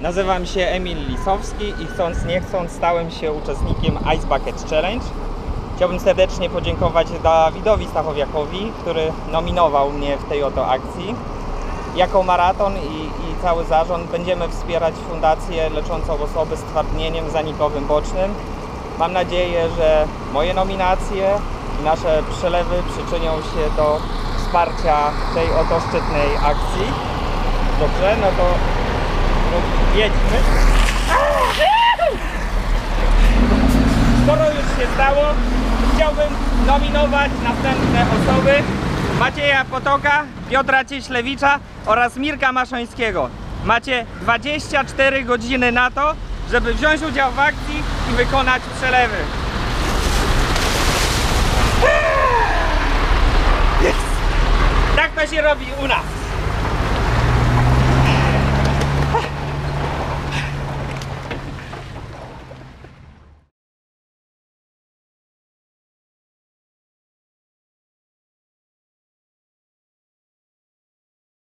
Nazywam się Emil Lisowski i chcąc nie chcąc stałem się uczestnikiem Ice Bucket Challenge. Chciałbym serdecznie podziękować Dawidowi Stachowiakowi, który nominował mnie w tej oto akcji. Jako maraton i, i cały zarząd będziemy wspierać fundację leczącą osoby z twardnieniem zanikowym bocznym. Mam nadzieję, że moje nominacje i nasze przelewy przyczynią się do wsparcia tej oto szczytnej akcji. Dobrze, no to jedźmy. Skoro już się stało, chciałbym nominować następne osoby. Macieja Potoka, Piotra Cieślewicza oraz Mirka Maszońskiego. Macie 24 godziny na to, żeby wziąć udział w akcji i wykonać przelewy. Yes! Tak to się robi u nas.